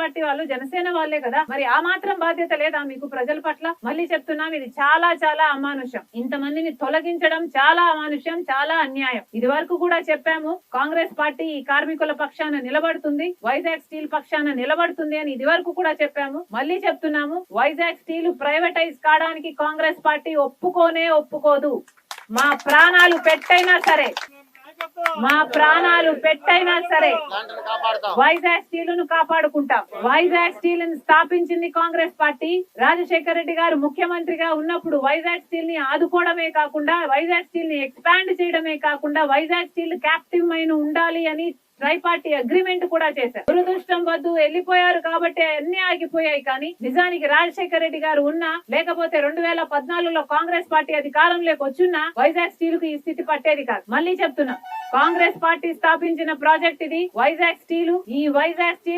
Party వాళ్ళు జనసేన వాళ్ళే కదా. మరి ఆ మాత్రం బాధ్యత లేదా మీకు ప్రజల పట్ల? మళ్ళీ చెప్తున్నాం ఇది చాలా చాలా అమానుష్యం ఇంతమందిని తొలగించడం చాలా అమానుష్యం చాలా అన్యాయం. ఇది వరకు కూడా చెప్పాము కాంగ్రెస్ పార్టీ ఈ కార్మికుల పక్షాన నిలబడుతుంది వైజాగ్ స్టీల్ పక్షాన నిలబడుతుంది అని ఇది వరకు కూడా చెప్పాము. మళ్ళీ చెప్తున్నాము వైజాగ్ స్టీల్ ప్రైవేటైజ్ కావడానికి కాంగ్రెస్ పార్టీ ఒప్పుకోనే ఒప్పుకోదు. మా ప్రాణాలు పెట్టైనా సరే. మా ప్రాణాలు పెట్టైనా సరే వైజాగ్ స్టీల్ను కాపాడుకుంటాం. వైజాగ్ స్టీల్ని స్థాపించింది కాంగ్రెస్ పార్టీ. రాజశేఖర రెడ్డి గారు ముఖ్యమంత్రిగా ఉన్నప్పుడు వైజాగ్ స్టీల్ని ఆదుకోవడమే కాకుండా వైజాగ్ స్టీల్ని ఎక్స్పాండ్ చేయడమే కాకుండా వైజాగ్ స్టీల్ క్యాప్టివ్ మైన్ ఉండాలి అని ట్రై పార్టీ అగ్రిమెంట్ కూడా చేశారు. దురదృష్టం వద్దు వెళ్ళిపోయారు కాబట్టి అన్ని ఆగిపోయాయి కానీ నిజానికి రాజశేఖర రెడ్డి గారు ఉన్నా లేకపోతే రెండు వేల పద్నాలుగులో కాంగ్రెస్ పార్టీ అధికారంలోకి వచ్చున్నా వైజాగ్ స్టీల్కు ఈ స్థితి పట్టేది కాదు. మళ్ళీ చెప్తున్నా కాంగ్రెస్ పార్టీ స్థాపించిన ప్రాజెక్ట్ ఇది. వైజాగ్ స్టీలు. ఈ వైజాగ్ స్టీల్